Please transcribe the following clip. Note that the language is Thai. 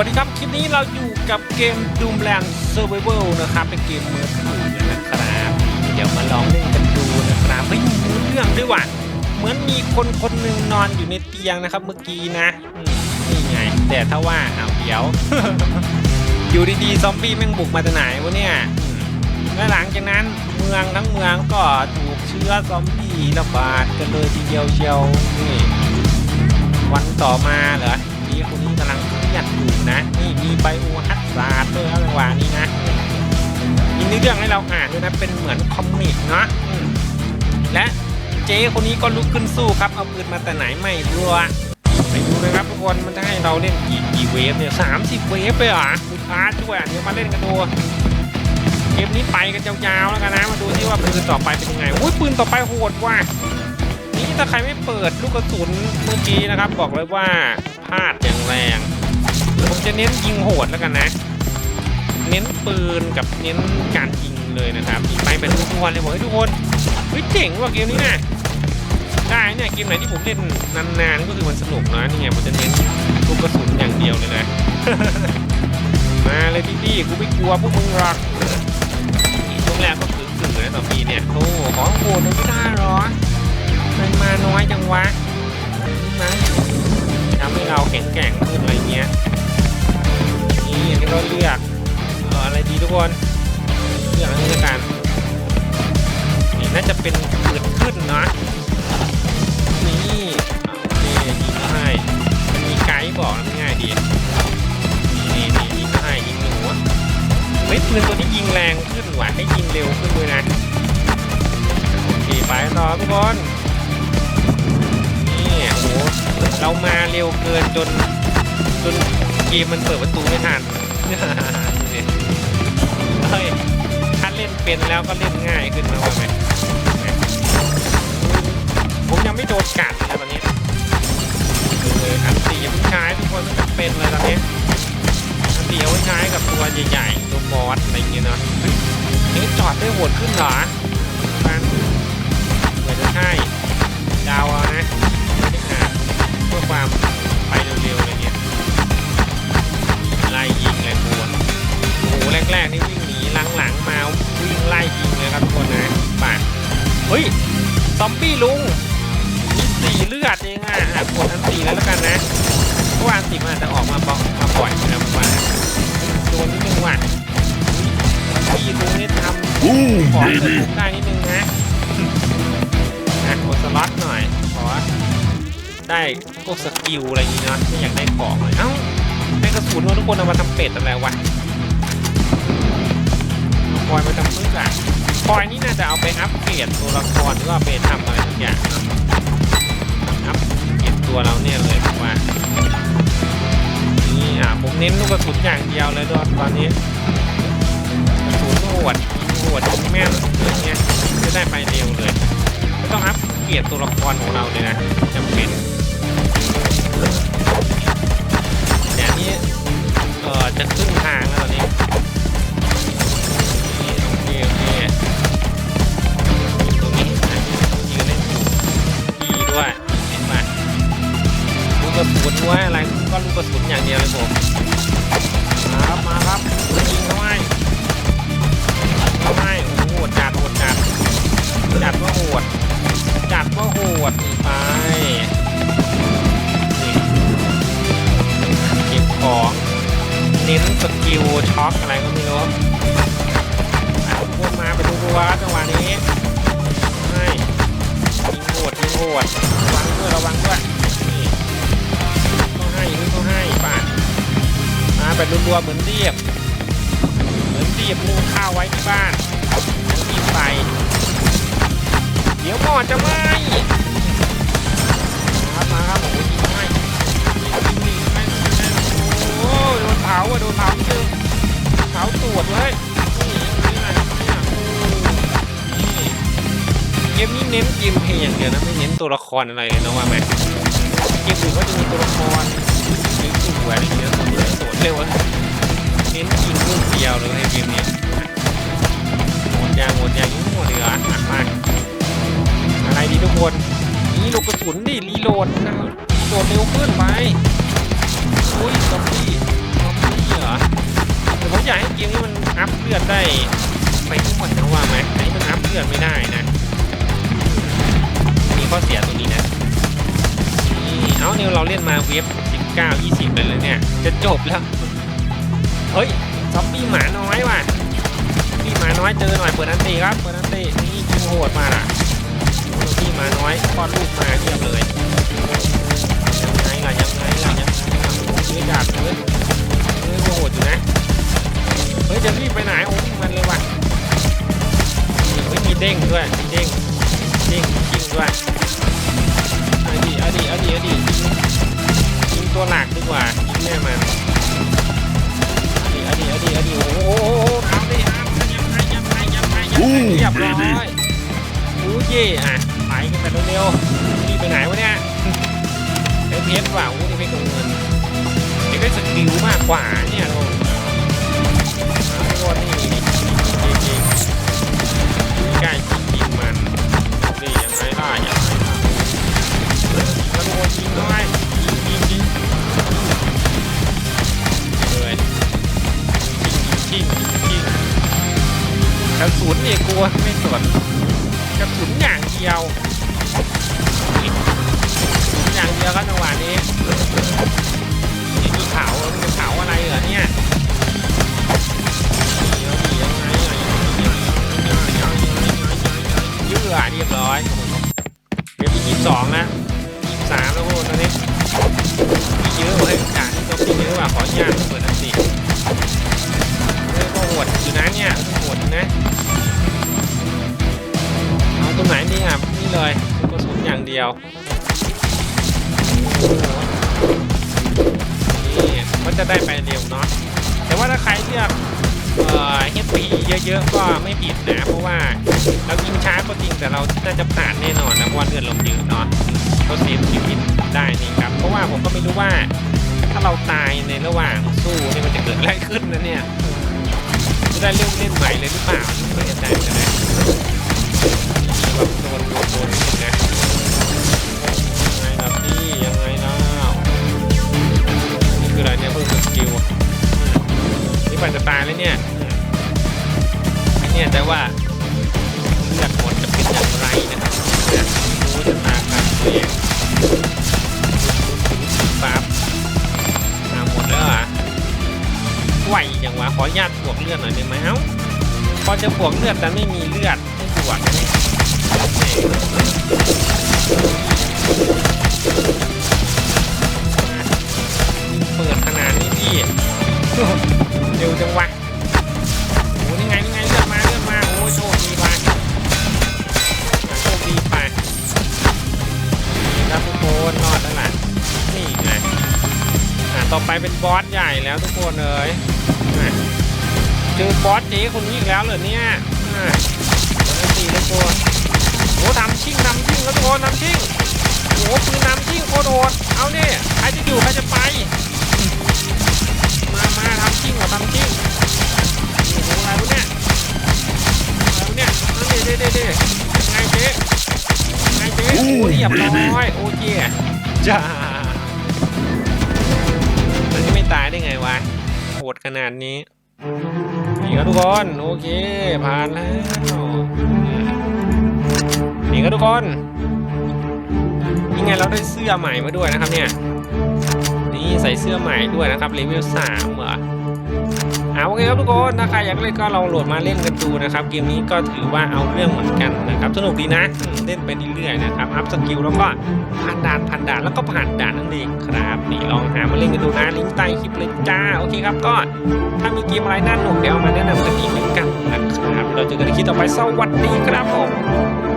วัสดีครับ คลิปนี้เราอยู่กับเกม Doomland Survival นะครับ เป็นเกมมือถือนะครับ เดี๋ยวมาลองเล่นกันดูนะครับเฮ้ยมีเรื่องด้วยว่ะเหมือนมีคนคนหนึ่งนอนอยู่ในเตียงนะครับเมื่อกี้นะนี่ไง แต่ถ้าว่าเอาวเดี๋ยว อยู่ดีๆ ซอมบี้แม่งบุกมาจากไหนวะเนี่ยและหลังจากนั้นเมืองทั้งเมืองก็ถูกเชื้อซอมบี้ระบาดกันเลยทีเดียวเชียวนี่วันต่อมาเหรอ ยู่นะ นี่มีไบโอฮัตซาร์ดด้วยครับจังหวะนี้นะมีเนื้อเรื่องให้เราอ่านด้วยนะ เป็นเหมือนคอมิกเนาะและเจ๊คนนี้ก็ลุกขึ้นสู้ครับ เอาปืนมาแต่ไหนไม่รู้อะไปดูเลยครับทุกคนมันจะให้เราเล่นกี่กี่เวฟเนี่ยสามสิบเวฟเลยเหรอคุณพาร์ทด้วยเดี๋ยวมาเล่นกันดูเกมนี้ไปกันยาวๆแล้วกันนะ มาดูที่ว่าปืนต่อไปเป็นยังไงอุ้ยปืนต่อไปโหดว่ะนี่ถ้าใครไม่เปิดลูกกระสุนเมื่อกี้นะครับ บอกเลยว่าพลาดอย่างแรง ผมจะเน้นยิงโหดแล้วกันนะ เน้นปืนกับเน้นการยิงเลยนะครับไปเป็นทุกวันเลยบอกให้ทุกคนเฮ้ยเจ๋งว่ะเกมนี้นะได้เนี่ยเกมไหนที่ผมเล่นนานๆก็คือมันสนุกนะนี่ไงผมจะเน้นลูกกระสุนอย่างเดียวเลยนะมาเลยพี่ๆกูไม่กลัวพวกมึงหรอกช่วงแรกก็คือสื่อนะต่อปีเนี่ยโอ้ของโหดเลยไม่ได้หรอมันมาน้อยจังวะนะทำให้เราแข็งแกร่งขึ้นอะไรเงี้ย นี่อันนี้เราเลือกเอออะไรดีทุกคนเลือกอันนี้ละกันนี่น่าจะเป็นปืนขึ้นนะนี่โอเคยิงให้มีไกด์บอกง่ายดีนี่นี่ยิงให้ยิงหนูเฮ้ยปืนตัวนี้ยิงแรงขึ้นว่ะให้ยิงเร็วขึ้นด้วยนะโอเคไปต่อทุกคนนี่โอ้โหเรามาเร็วเกินจนจน เกมมันเปิดประตูไม่ทันเฮ้ยถ้าเล่นเป็นแล้วก็เล่นง่ายขึ้นนะว่าไหมผมยังไม่โดนกัดเลยตอนนี้เอออันตียังไม่ใช้ทุกคนจำเป็นเลยตอนนี้อันตีเอาไว้ใช้กับตัวใหญ่ๆตัวบอสอะไรอย่างเงี้ยเนาะเฮ้ยจอดได้โหดขึ้นเหรอมันเดี๋ยวจะใช่ดาวนะเพื่อความไปเร็วๆเงี้ย นี่วิ่งหนีหลังๆมาวิ่งไล่ยิงเลยครับทุกคนนะป่ะเฮ้ยซอมบี้ลุงมีสีเลือดเองอะอะกดอันสีแล้วแล้วกันนะเพราะว่านสีมันอาจจะออกมาบอกมาบ่อยนะประมาโดนนิดนึงว่ะพี่ลุงนี่ทำของเกิด baby. ได้นิดนึงนะอะกดสล็อตหน่อยขอได้พวกสกิลอะไรอย่างงี้เนาะไม่อยากได้ของเลยเอ้าได้กระสุนว่าทุกคนเอามาทำเป็ดอะไรวะ คอยมาทำพึ่งอะคอยนี่น่าจะเอาไปอัปเกรดตัวละครหรือว่าไปทำอะไรสักอย่างอัปเกรดตัวเราเนี่ยเลยผมว่านี่อะผมเน้นลูกกระสุนอย่างเดียวเลยด้วยตอนนี้กระสุนโหดยิงโหดแม่นอะไรเงี้ยจะได้ไปเร็วเลย ไม่ต้องอัพเกรติตัวละครของเราเลยนะจำเป็น ลูกกระสุนอย่างเดียวเลยผมมาครับมาครับยิงเข้าให้ไม่โอ้โหจัดโหดจัดจัดว่าโหดจัดว่าโหดนี่ไปนี่เก็บของเน้นสกิลช็อคอะไรก็ไม่รู้เอาพวกมาไปดูดูว่าจังหวะนี้ไม่ยิงโหดยิงโหดระวังด้วยระวังด้วยนี่ต้อง ให้นี่ต้องให้ป่ะมาแบบรัวๆเหมือนเรียบ เหมือนเรียมมูข้าวไว้ที่บ้านรีบไปเดี๋ยวก่อนจะไหมครับมาครับโอ้ยยิงไหมยิงหนีไหมโอ้ยโดนเผาอะโดนเผาจริงเผาตรวจเลยนี่นี่นะเนี่ยโอ้นี่เกมนี้เน้นเกมเพลย์อย่างเดียวนะไม่เน้นตัวละครอะไรเลยนะว่าไหมเกมอื่นก็จะมีตัวละคร วยๆอะไรอย่างเยตัวนี้สวยเร็วเน้นยิงลูกเดียวเลยในเกมนี้หมดยางหมดยางยิ่งหมดเลยอะหนักมากอะไรดีทุกคนนี่ลูกกระสุนดิรีโหลดนะรีโหลดเร็วขึ้นไปอุ้ยซอมบี้ซอมอยากให้เกมนี้มันอัพเลือดได้ไปทุกวันนะว่าไหมอันนี้มันอัพเลือดไม่ได้นะมีข้อเสียตรงนี้นะนี่เอาเนิวเราเล่นมาเว็บ 19 20เลยแล้วเนี่ย จะจบแล้ว เฮ้ยซอมบี้หมาน้อยว่ะพี่หมาน้อยเจอหน่อยเปิดอันตีครับ เปิดอันตีนี่ยิงโหดมาล่ะซอมบี้หมาน้อยคลอดลูกมาเทียบเลยยังไงล่ะยังไงล่ะยังไงล่ะเฮ้ยดัดเฮ้ยเฮ้ยโหดอยู่นะ เฮ้ยจะรีบไปไหนโอ้ยมันเลยว่ะเฮ้ยมีเด้งด้วยมีเด้งเด้งจริงด้วย ตัวหลักดีกว่ายิงแม่มันเอาดีเอาดีเอาดีเอาดีโอ้โหเอาดิเอายังไงยังไงยังไงยังไงเรียบร้อยโอ้เย่อะไปกันไปเร็วๆรีบไปไหนวะเนี่ยเอฟเพสว่าโอ้ยเพชรกับเงินเอฟเพสสกิลมากกว่าเนี่ยโอ้เอาโคตรนี่จริงจริงใกล้ สุนนี่กลัวไม่สวนกระสุนอย่างเดียวอย่างเดียวครับจังหวะนี้นี่มีเขามันเป็นเขาอะไรเหรอเนี่ยเยื่อเรียบร้อยเดี๋ยวมียี่สิบสองนะยี่สิบสามแล้วพวกตอนนี้มีเยอะเว้ยการที่ต้องมีเยอะกว่ะขออนุญาต ดียวนี่มันจะได้ไปเร็วเนาะแต่ว่าถ้าใครเลือกเอ่อ HP เยอะๆก็ไม่ผิดนะเพราะว่าเรายิงช้าก็จริงแต่เราน่าจะผ่านแน่นอนนะเพราะว่าเลือดลมเยอะเนาะก็เซฟชีวิตได้นี่ครับ เพราะว่าผมก็ไม่รู้ว่า ถ้าเราตายในระหว่างสู้เนี่ยมันจะเกิดอะไรขึ้นนะเนี่ยจะได้เริ่มเล่นใหม่เลยหรือเปล่าไม่แน่ใจเหมือนกันนะแบบโดนโดนโดนนะ กิลนี่ปันจะตายแล้วเนี่ยอันนี้แต่ว่าเลือดหมดจะเป็นอย่างไรนะครับรู้จะตากันตัวเองปั๊บอ่าหมดแล้วอะไหวอย่างวะขออนุญาตบวกเลือดหน่อยได้ไหมเอ้าพอจะบวกเลือดแต่ไม่มีเลือดไม่บวกนะ ต่อไปเป็นบอสใหญ่แล้วทุกคนเลยเจอบอสเจ๊คนนี้อีกแล้วเหรอเนี่ยเดี๋ยวสี่ทุกคนโอ้ทำชิ่งทำชิ่งแล้วทุกคนทำชิ่งโอ้ปืนนำชิ่งโคตรโหดเอาเนี่ยใครจะอยู่ใครจะไป มามาทำจริงเหรอทำจริงโอ้โหอะไรวะเนี่ยอะไรวะเนี่ยนั่นเด้เด้เด้ไงเจ๊ไงเจ๊โอ้เรียบร้อยโอเคจ้า ดขนาดนี้นี่ครับทุกคนโอเคผ่านแล้วนี่ครับทุกคนนี่ไงเราได้เสื้อใหม่มาด้วยนะครับเนี่ยนี่ใส่เสื้อใหม่ด้วยนะครับเลเวลสามเหรอ เอาโอเคครับทุกคนถ้าใครอยากเล่นก็ลองโหลดมาเล่นกันดูนะครับ เกมนี้ก็ถือว่าเอาเรื่องเหมือนกันนะครับ สนุกดีนะเล่นไปเรื่อยๆนะครับ อัพสกิลแล้วก็ผ่านด่านผ่านด่านแล้วก็ผ่านด่านนั่นเองครับนี่ลองหามาเล่นกันดูนะลิงก์ใต้คลิปเลยจ้าโอเคครับก็ถ้ามีเกมอะไรน่าหนุกเดี๋ยวเอามาแนะนำกันอีกเหมือนกันนะครับเราเจอกันในคลิปต่อไปสวัสดีครับผม